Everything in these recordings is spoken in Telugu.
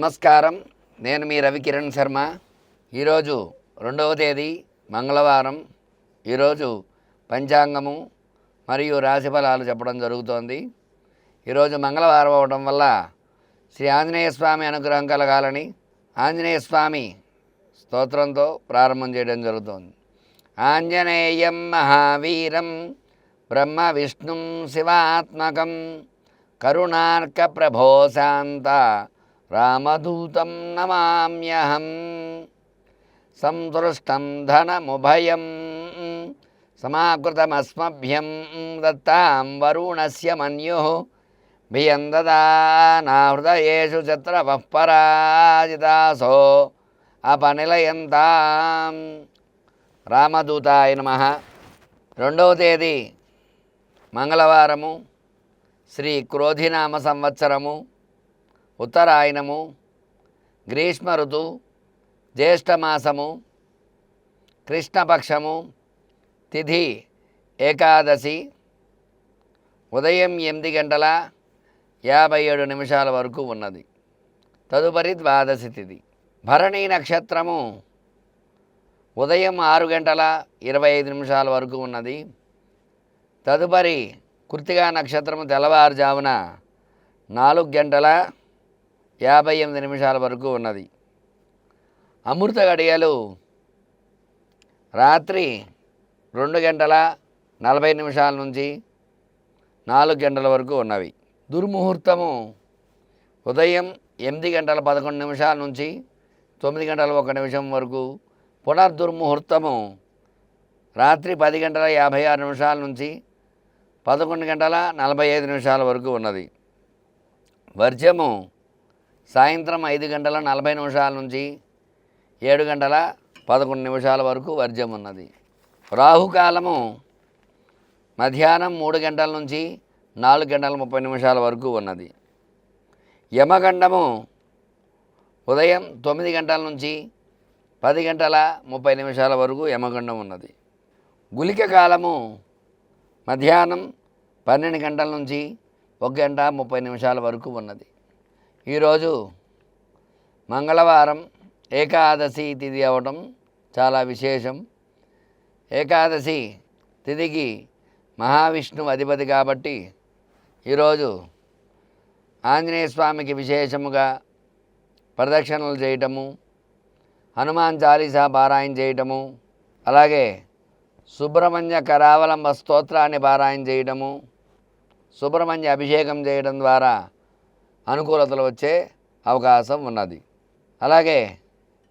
నమస్కారం. నేను మీ రవికిరణ్ శర్మ. ఈరోజు రెండవ తేదీ మంగళవారం. ఈరోజు పంచాంగము మరియు రాశి ఫలాలు చెప్పడం జరుగుతోంది. ఈరోజు మంగళవారం అవడం వల్ల శ్రీ ఆంజనేయ స్వామి అనుగ్రహం కలగాలని ఆంజనేయ స్వామి స్తోత్రంతో ప్రారంభం చేయడం జరుగుతోంది. ఆంజనేయం మహావీరం బ్రహ్మ విష్ణుం శివాత్మకం కరుణార్క ప్రభోశాంత రామదూతం నమామ్యహం. సంతృష్టం ధనముభయం. సమాకృతమస్మభ్యం దత్తాం వరుణస్య మన్యు. భియం దదానా హృదయేషు చత్రవః పరాజితాసో అపనిలయంతాం. రామదూతాయ నమ. రెండవ తేదీ మంగళవారము. శ్రీ క్రోధినామ సంవత్సరము. ఉత్తరాయణము గ్రీష్మ ఋతు జ్యేష్ఠమాసము కృష్ణపక్షము తిథి ఏకాదశి ఉదయం ఎనిమిది గంటల యాభై ఏడు నిమిషాల వరకు ఉన్నది. తదుపరి ద్వాదశి తిథి. భరణి నక్షత్రము ఉదయం ఆరు గంటల ఇరవై ఐదు నిమిషాల వరకు ఉన్నది. తదుపరి కృతిగా నక్షత్రము తెల్లవారుజామున నాలుగు గంటల యాభై ఎనిమిది నిమిషాల వరకు ఉన్నది. అమృత గడియలు రాత్రి రెండు గంటల నలభై నిమిషాల నుంచి నాలుగు గంటల వరకు ఉన్నవి. దుర్ముహూర్తము ఉదయం ఎనిమిది గంటల పదకొండు నిమిషాల నుంచి తొమ్మిది గంటల ఒక నిమిషం వరకు పునర్దుర్ముహూర్తము రాత్రి పది గంటల యాభై ఆరు నిమిషాల నుంచి పదకొండు గంటల నలభై ఐదు నిమిషాల వరకు ఉన్నది. వర్జము సాయంత్రం ఐదు గంటల నలభై నిమిషాల నుంచి ఏడు గంటల పదకొండు నిమిషాల వరకు వర్జ్యం ఉన్నది. రాహుకాలము మధ్యాహ్నం మూడు గంటల నుంచి నాలుగు గంటల ముప్పై నిమిషాల వరకు ఉన్నది. యమగండము ఉదయం తొమ్మిది గంటల నుంచి పది గంటల ముప్పై నిమిషాల వరకు యమగండం ఉన్నది. గులిక కాలము మధ్యాహ్నం పన్నెండు గంటల నుంచి ఒక గంట ముప్పై నిమిషాల వరకు ఉన్నది. ఈరోజు మంగళవారం ఏకాదశి తిథి అవ్వటం చాలా విశేషం. ఏకాదశి తిథికి మహావిష్ణువు అధిపతి కాబట్టి ఈరోజు ఆంజనేయ స్వామికి విశేషముగా ప్రదక్షిణలు చేయటము హనుమాన్ చాలీసా పారాయణ చేయటము అలాగే సుబ్రహ్మణ్య కరావలంబ స్తోత్రాన్ని పారాయణ చేయటము సుబ్రహ్మణ్య అభిషేకం చేయడం ద్వారా అనుకూలతలు వచ్చే అవకాశం ఉన్నది. అలాగే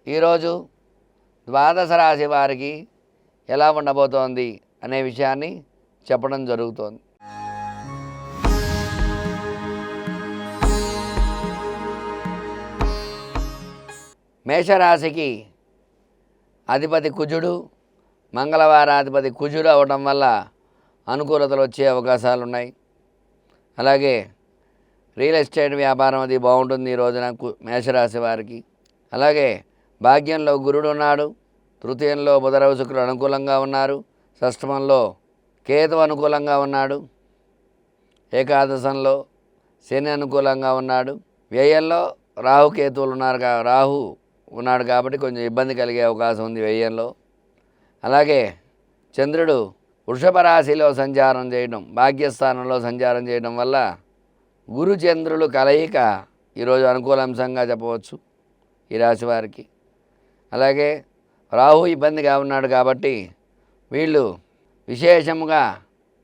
ఈరోజు ద్వాదశ రాశి వారికి ఎలా ఉండబోతోంది అనే విషయాన్ని చెప్పడం జరుగుతోంది. మేషరాశికి అధిపతి కుజుడు మంగళవారాధిపతి కుజుడు అవడం వల్ల అనుకూలతలు వచ్చే అవకాశాలు ఉన్నాయి అలాగే రియల్ ఎస్టేట్ వ్యాపారం అది బాగుంటుంది ఈ రోజున కు- మేషరాశి వారికి. అలాగే భాగ్యంలో గురుడు ఉన్నాడు. తృతీయంలో బుధరవ శుక్రుడు అనుకూలంగా ఉన్నారు. షష్టమంలో కేతు అనుకూలంగా ఉన్నాడు. ఏకాదశంలో శని అనుకూలంగా ఉన్నాడు. వ్యయంలో రాహు కేతువులు ఉన్నారు కా రాహు ఉన్నాడు కాబట్టి కొంచెం ఇబ్బంది కలిగే అవకాశం ఉంది వ్యయంలో. అలాగే చంద్రుడు వృషభ రాశిలో సంచారం చేయడం భాగ్యస్థానంలో సంచారం చేయడం వల్ల గురు చంద్రులు కలయిక ఈరోజు అనుకూల అంశంగా చెప్పవచ్చు ఈ రాశి వారికి. అలాగే రాహు ఇబ్బందిగా ఉన్నాడు కాబట్టి వీళ్ళు విశేషముగా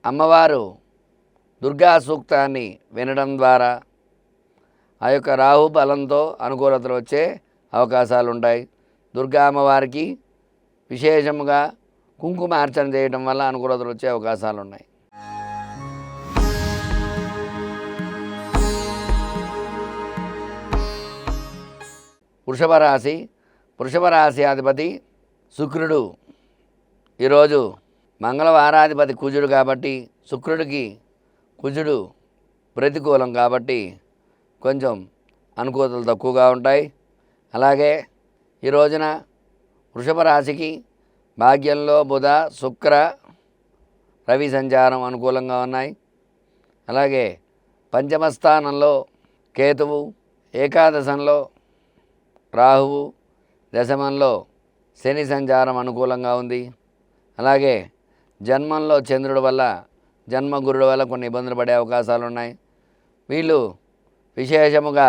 అమ్మవారు దుర్గా సూక్తాన్ని వినడం ద్వారా ఆ యొక్క రాహు బలంతో అనుకూలతలు వచ్చే అవకాశాలు ఉంటాయి. దుర్గా అమ్మవారికి విశేషముగా కుంకుమార్చన చేయడం వల్ల అనుకూలతలు వచ్చే అవకాశాలు ఉన్నాయి. వృషభ రాశి వృషభ రాశి అధిపతి శుక్రుడు. ఈరోజు మంగళవారాధిపతి కుజుడు కాబట్టి శుక్రుడికి కుజుడు ప్రతికూలం కాబట్టి కొంచెం అనుకూలతలు తక్కువగా ఉంటాయి. అలాగే ఈ రోజున వృషభ రాశికి భాగ్యంలో బుధ శుక్ర రవి సంచారం అనుకూలంగా ఉన్నాయి. అలాగే పంచమ స్థానంలో కేతువు ఏకాదశంలో రాహువు దశమంలో శని సంచారం అనుకూలంగా ఉంది. అలాగే జన్మంలో చంద్రుడి వల్ల జన్మ గురుడు వల్ల కొన్ని ఇబ్బందులు పడే అవకాశాలు ఉన్నాయి. వీళ్ళు విశేషముగా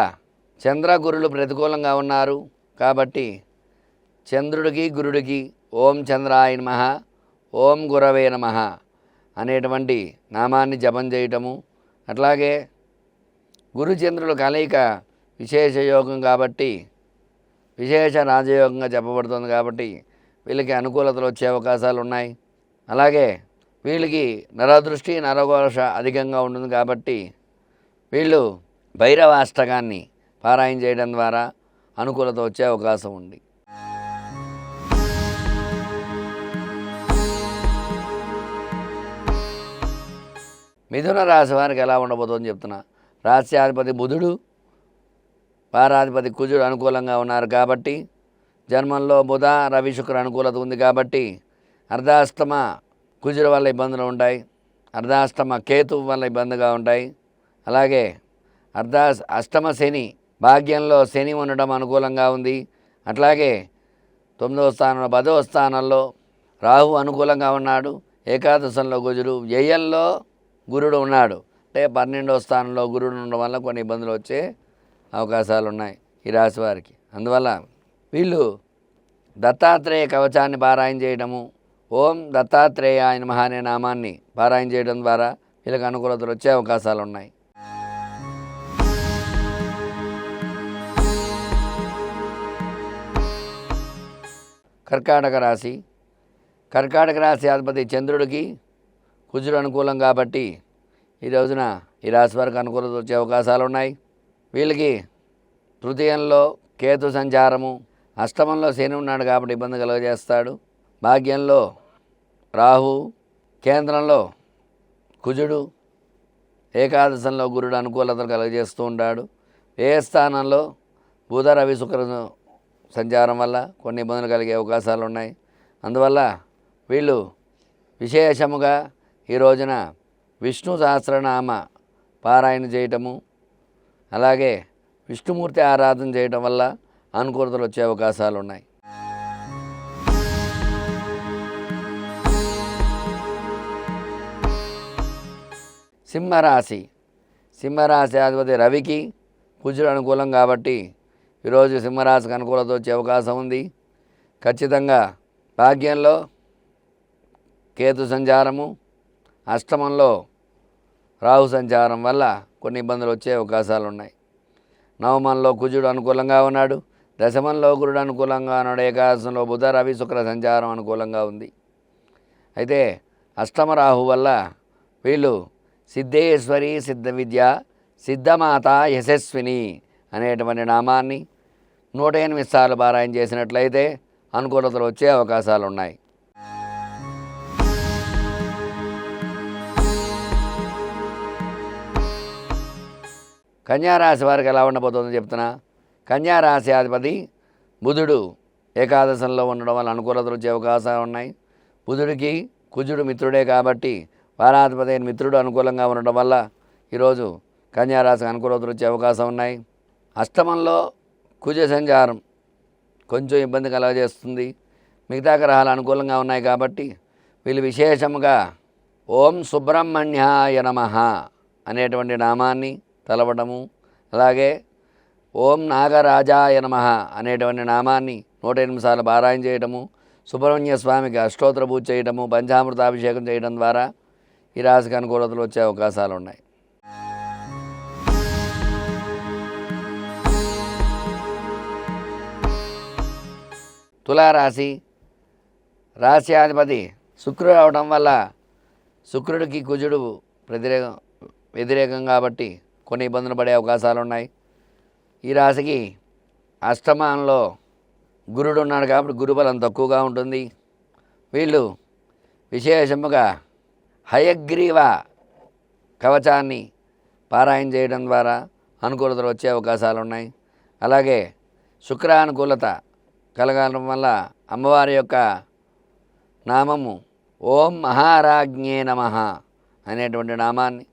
చంద్ర గురులు ప్రతికూలంగా ఉన్నారు. కాబట్టి చంద్రుడికి గురుడికి ఓం చంద్రాయ నమ ఓం గురవే నమ అనేటువంటి నామాన్ని జపం చేయటము అట్లాగే గురుచంద్రుల కలయిక విశేష యోగం కాబట్టి విశేష రాజయోగంగా చెప్పబడుతుంది కాబట్టి వీళ్ళకి అనుకూలతలు వచ్చే అవకాశాలు ఉన్నాయి. అలాగే వీళ్ళకి నరదృష్టి నరఘోష అధికంగా ఉంటుంది కాబట్టి వీళ్ళు భైరవాష్టకాన్ని పారాయణ చేయడం ద్వారా అనుకూలత వచ్చే అవకాశం ఉంది. మిథున రాశి వారికి ఎలా ఉండబోతుందని చెప్తున్నా. రాశ్యాధిపతి బుధుడు పారాధిపతి కుజుడు అనుకూలంగా ఉన్నారు కాబట్టి జన్మంలో బుధ రవి శుక్ర అనుకూలత ఉంది కాబట్టి అర్ధాష్టమ కుజుడు వల్ల ఇబ్బందులు ఉంటాయి అర్ధాష్టమ కేతు వల్ల ఇబ్బందిగా ఉంటాయి. అలాగే అర్ధా అష్టమ శని భాగ్యంలో శని ఉండడం అనుకూలంగా ఉంది. అట్లాగే తొమ్మిదవ స్థానంలో పదవ స్థానంలో రాహు అనుకూలంగా ఉన్నాడు. ఏకాదశంలో గుజుడు వ్యయంలో గురుడు ఉన్నాడు. అంటే పన్నెండవ స్థానంలో గురుడు ఉండడం వల్ల కొన్ని ఇబ్బందులు వచ్చే అవకాశాలు ఉన్నాయి ఈ రాశి వారికి. అందువల్ల వీళ్ళు దత్తాత్రేయ కవచాన్ని పారాయణ చేయడము ఓం దత్తాత్రేయ ఆయన మహానే నామాన్ని పారాయణ చేయడం ద్వారా వీళ్ళకి అనుకూలతలు వచ్చే అవకాశాలు ఉన్నాయి కర్కాటక రాశి. కర్కాటక రాశి అధిపతి చంద్రుడికి కుజుడు అనుకూలం కాబట్టి ఈ రోజున ఈ రాశి వారికి అనుకూలత వచ్చే అవకాశాలు ఉన్నాయి వీళ్ళకి తృతీయంలో కేతు సంచారము అష్టమంలో శని ఉన్నాడు కాబట్టి ఇబ్బంది కలుగజేస్తాడు. భాగ్యంలో రాహు కేంద్రంలో కుజుడు ఏకాదశంలో గురుడు అనుకూలతలు కలుగజేస్తూ ఉంటాడు. ఏ స్థానంలో బుధ రవి శుక్ర సంచారం వల్ల కొన్ని ఇబ్బందులు కలిగే అవకాశాలు ఉన్నాయి. అందువల్ల వీళ్ళు విశేషముగా ఈ రోజున విష్ణు సహస్రనామ పారాయణ చేయటము అలాగే విష్ణుమూర్తి ఆరాధన చేయటం వల్ల అనుకూలతలు వచ్చే అవకాశాలు ఉన్నాయి. సింహరాశి. సింహరాశి అధిపతి రవికి కుజుడు అనుకూలం కాబట్టి ఈరోజు సింహరాశికి అనుకూలత వచ్చే అవకాశం ఉంది. ఖచ్చితంగా భాగ్యంలో కేతు సంచారము అష్టమంలో రాహు సంచారం వల్ల కొన్ని ఇబ్బందులు వచ్చే అవకాశాలు ఉన్నాయి నవమంలో కుజుడు అనుకూలంగా ఉన్నాడు. దశమంలో గురుడు అనుకూలంగా ఉన్నాడు. ఏకాదశంలో బుధ రవి శుక్ర సంచారం అనుకూలంగా ఉంది. అయితే అష్టమ రాహు వల్ల వీళ్ళు సిద్ధేశ్వరి సిద్ధ విద్య సిద్ధమాత యశస్విని అనేటువంటి నామాన్ని నూట ఎనిమిది సార్లు పారాయణ చేసినట్లయితే అనుకూలతలు వచ్చే అవకాశాలు ఉన్నాయి కన్యారాశి వారికి ఎలా ఉండబోతుందో చెప్తున్నా. కన్యారాశి అధిపతి బుధుడు ఏకాదశంలో ఉండడం వల్ల అనుకూలతలు వచ్చే అవకాశాలు ఉన్నాయి. బుధుడికి కుజుడు మిత్రుడే కాబట్టి వారాధిపతి అయిన మిత్రుడు అనుకూలంగా ఉండడం వల్ల ఈరోజు కన్యారాశికి అనుకూలతలు వచ్చే అవకాశం ఉన్నాయి. అష్టమంలో కుజ సంచారం కొంచెం ఇబ్బంది కలగజేస్తుంది. మిగతా గ్రహాలు అనుకూలంగా ఉన్నాయి కాబట్టి వీళ్ళు విశేషముగా ఓం సుబ్రహ్మణ్యాయ నమ అనేటువంటి నామాన్ని తలవడము అలాగే ఓం నాగరాజాయ నమ అనేటువంటి నామాన్ని నూట ఎనిమిది సార్లు పారాయణ చేయడము సుబ్రహ్మణ్య స్వామికి అష్టోత్తర పూజ చేయడము పంచామృతాభిషేకం చేయడం ద్వారా ఈ రాశికి అనుకూలతలు వచ్చే అవకాశాలు ఉన్నాయి. తులారాశి రాశ్యాధిపతి శుక్రుడు అవడం వల్ల శుక్రుడికి కుజుడు వ్యతిరేకం వ్యతిరేకం కాబట్టి కొన్ని ఇబ్బందులు పడే అవకాశాలు ఉన్నాయి ఈ రాశికి అష్టమానంలో గురుడు ఉన్నాడు కాబట్టి గురుబలం తక్కువగా ఉంటుంది. వీళ్ళు విశేషముగా హయగ్రీవ కవచాన్ని పారాయణ చేయడం ద్వారా అనుకూలతలు వచ్చే అవకాశాలు ఉన్నాయి అలాగే శుక్రానుకూలత కలగడం వల్ల అమ్మవారి యొక్క నామము ఓం మహారాజ్ఞే నమ అనేటువంటి నామాన్ని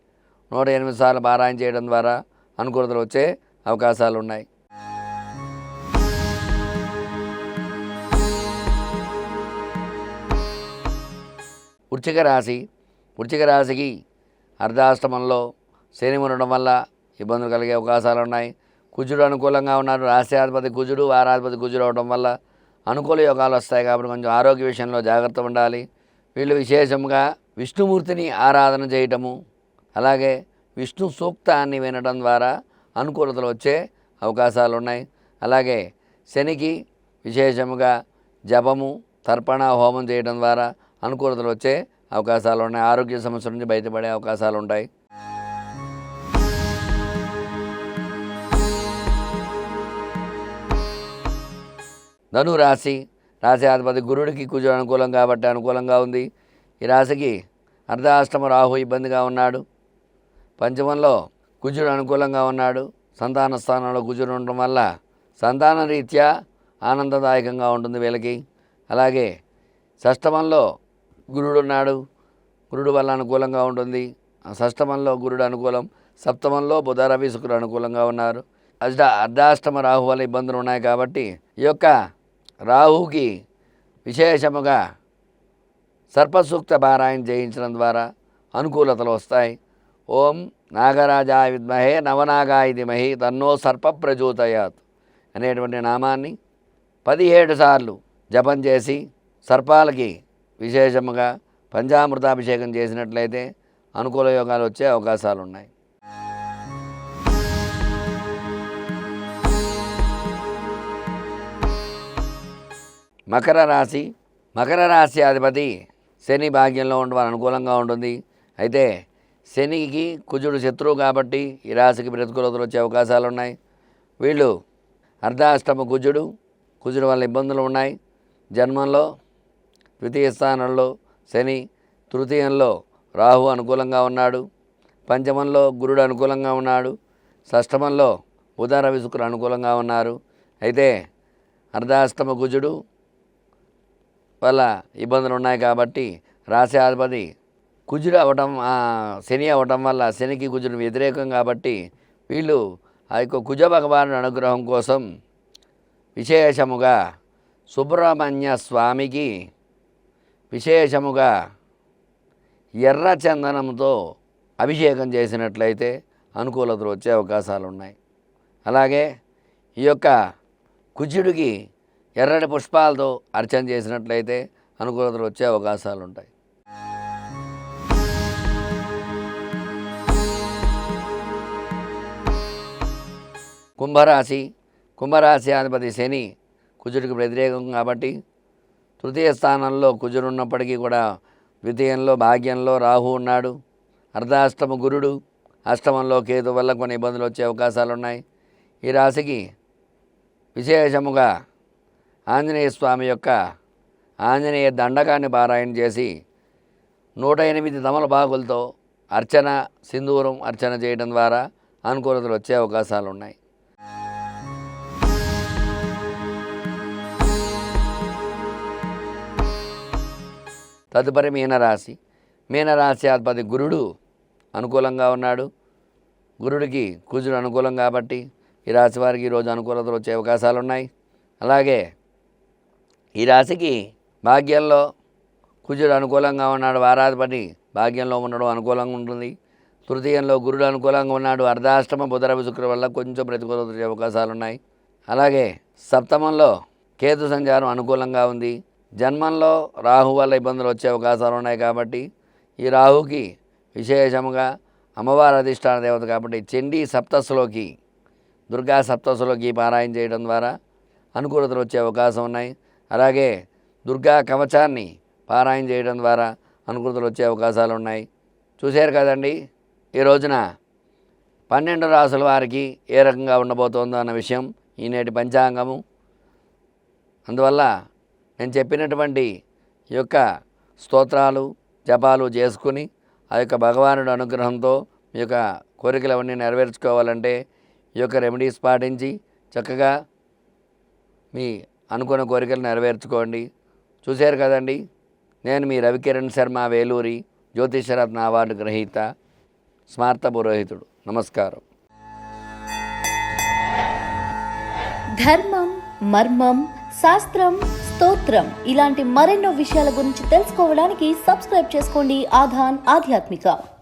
నూట ఎనిమిది సార్లు పారాయణ చేయడం ద్వారా అనుకూలతలు వచ్చే అవకాశాలు ఉన్నాయి. వృచ్చిక రాశి వృచ్చిక రాశికి అర్ధాష్టమంలో శని ఉండడం వల్ల ఇబ్బందులు కలిగే అవకాశాలు ఉన్నాయి. కుజుడు అనుకూలంగా ఉన్నారు రాశ్యాధిపతి కుజుడు వారాధిపతి కుజుడు అవడం వల్ల అనుకూల యోగాలు వస్తాయి కాబట్టి కొంచెం ఆరోగ్య విషయంలో జాగ్రత్త ఉండాలి. వీళ్ళు విశేషంగా విష్ణుమూర్తిని ఆరాధన చేయటము అలాగే విష్ణు సూక్తాన్ని వినడం ద్వారా అనుకూలతలు వచ్చే అవకాశాలు ఉన్నాయి అలాగే శనికి విశేషముగా జపము తర్పణ హోమం చేయడం ద్వారా అనుకూలతలు వచ్చే అవకాశాలు ఉన్నాయి ఆరోగ్య సమస్యల నుంచి బయటపడే అవకాశాలు ఉంటాయి ధను రాశి రాశి అధిపతి గురుడికి కుజుడు అనుకూలం కాబట్టి అనుకూలంగా ఉంది. ఈ రాశికి అర్ధాష్టమ రాహు ఇబ్బందిగా ఉన్నాడు. పంచమంలో కుజుడు అనుకూలంగా ఉన్నాడు. సంతాన స్థానంలో కుజుడు ఉండడం వల్ల సంతాన రీత్యా ఆనందదాయకంగా ఉంటుంది వీళ్ళకి. అలాగే షష్టమంలో గురుడు ఉన్నాడు. గురుడు వల్ల అనుకూలంగా ఉంటుంది. ఆ షష్టమంలో గురుడు అనుకూలం. సప్తమంలో బుధ రవి శుక్రుడు అనుకూలంగా ఉన్నారు. అష్ట అర్ధాష్టమ రాహు వల్ల ఇబ్బందులు ఉన్నాయి కాబట్టి ఈ యొక్క రాహుకి విశేషముగా సర్పసూక్త పారాయణ చేయించడం ద్వారా అనుకూలతలు వస్తాయి. ఓం నాగరాజాయ విద్మహే నవనాగాయ ధీమహి తన్నో సర్ప ప్రచోదయాత్ అనేటువంటి నామాన్ని పదిహేడు సార్లు జపం చేసి సర్పాలకి విశేషముగా పంచామృతాభిషేకం చేసినట్లయితే అనుకూల యోగాలు వచ్చే అవకాశాలు ఉన్నాయి మకర రాశి మకర రాశి అధిపతి శని భాగ్యంలో ఉండడం అనుకూలంగా ఉంటుంది. అయితే శనికి కుజుడు శత్రువు కాబట్టి ఈ రాశికి ప్రతికూలతలు వచ్చే అవకాశాలు ఉన్నాయి. వీళ్ళు అర్ధాష్టమ కుజుడు కుజుడు వల్ల ఇబ్బందులు ఉన్నాయి. జన్మంలో ద్వితీయ స్థానంలో శని తృతీయంలో రాహు అనుకూలంగా ఉన్నాడు. పంచమంలో గురుడు అనుకూలంగా ఉన్నాడు. షష్టమంలో బుధ రవి శుక్రుడు అనుకూలంగా ఉన్నారు. అయితే అర్ధాష్టమ కుజుడు వల్ల ఇబ్బందులు ఉన్నాయి కాబట్టి రాశి అధిపతి కుజుడు అవ్వటం శని అవ్వటం వల్ల శనికి కుజుడు వ్యతిరేకం కాబట్టి వీళ్ళు ఆ యొక్క కుజ భగవాను అనుగ్రహం కోసం విశేషముగా సుబ్రహ్మణ్య స్వామికి విశేషముగా ఎర్ర చందనంతో అభిషేకం చేసినట్లయితే అనుకూలతలు వచ్చే అవకాశాలు ఉన్నాయి. అలాగే ఈ యొక్క కుజుడికి ఎర్రటి పుష్పాలతో అర్చన చేసినట్లయితే అనుకూలతలు వచ్చే అవకాశాలు ఉంటాయి. కుంభరాశి కుంభరాశి అధిపతి శని కుజుడికి వ్యతిరేకం కాబట్టి తృతీయ స్థానంలో కుజుడు ఉన్నప్పటికీ కూడా ద్వితీయంలో భాగ్యంలో రాహు ఉన్నాడు. అర్ధాష్టమ గురుడు అష్టమంలో కేతు వల్ల కొన్ని ఇబ్బందులు వచ్చే అవకాశాలు ఉన్నాయి ఈ రాశికి విశేషముగా ఆంజనేయ స్వామి యొక్క ఆంజనేయ దండకాన్ని పారాయణ చేసి నూట ఎనిమిది తమలపాకులతో అర్చన సింధూరం అర్చన చేయడం ద్వారా అనుకూలతలు వచ్చే అవకాశాలు ఉన్నాయి తదుపరి మీనరాశి. మీనరాశి అధిపతి గురుడు అనుకూలంగా ఉన్నాడు. గురుడికి కుజుడు అనుకూలం కాబట్టి ఈ రాశి వారికి ఈరోజు అనుకూలతలు వచ్చే అవకాశాలు ఉన్నాయి. అలాగే ఈ రాశికి భాగ్యంలో కుజుడు అనుకూలంగా ఉన్నాడు. వారాధిపతి భాగ్యంలో ఉండడం అనుకూలంగా ఉంటుంది. తృతీయంలో గురుడు అనుకూలంగా ఉన్నాడు. అర్ధాష్టమ బుధరవి శుక్ర వల్ల కొంచెం ప్రతికూలత వచ్చే అవకాశాలు ఉన్నాయి. అలాగే సప్తమంలో కేతు సంచారం అనుకూలంగా ఉంది. జన్మంలో రాహు వల్ల ఇబ్బందులు వచ్చే అవకాశాలు ఉన్నాయి కాబట్టి ఈ రాహుకి విశేషముగా అమ్మవారి అధిష్టాన దేవత కాబట్టి చండీ సప్తస్సులోకి దుర్గా సప్తస్సులోకి పారాయణ చేయడం ద్వారా అనుకూలతలు వచ్చే అవకాశం ఉన్నాయి. అలాగే దుర్గా కవచాన్ని పారాయణ చేయడం ద్వారా అనుకూలతలు వచ్చే అవకాశాలు ఉన్నాయి. చూశారు కదండి ఈ రోజున పన్నెండు రాసుల వారికి ఏ రకంగా ఉండబోతోందో అన్న విషయం ఈ నేటి పంచాంగము. అందువల్ల నేను చెప్పినటువంటి ఈ యొక్క స్తోత్రాలు జపాలు చేసుకుని ఆ యొక్క భగవానుడు అనుగ్రహంతో మీ యొక్క కోరికలు అవన్నీ నెరవేర్చుకోవాలంటే ఈ యొక్క రెమెడీస్ పాటించి చక్కగా మీ అనుకున్న కోరికలు నెరవేర్చుకోండి. చూశారు కదండి? నేను మీ రవికిరణ్ శర్మ వేలూరి జ్యోతిషరత్న అవార్డు గ్రహీత స్మార్త పురోహితుడు. నమస్కారం. ధర్మం మర్మం శాస్త్రం స్తోత్రం. ఇలాంటి మరెన్నో విషయాల గురించి తెలుసుకోవడానికి సబ్స్క్రైబ్ చేసుకోండి. ఆధాన్ ఆధ్యాత్మిక.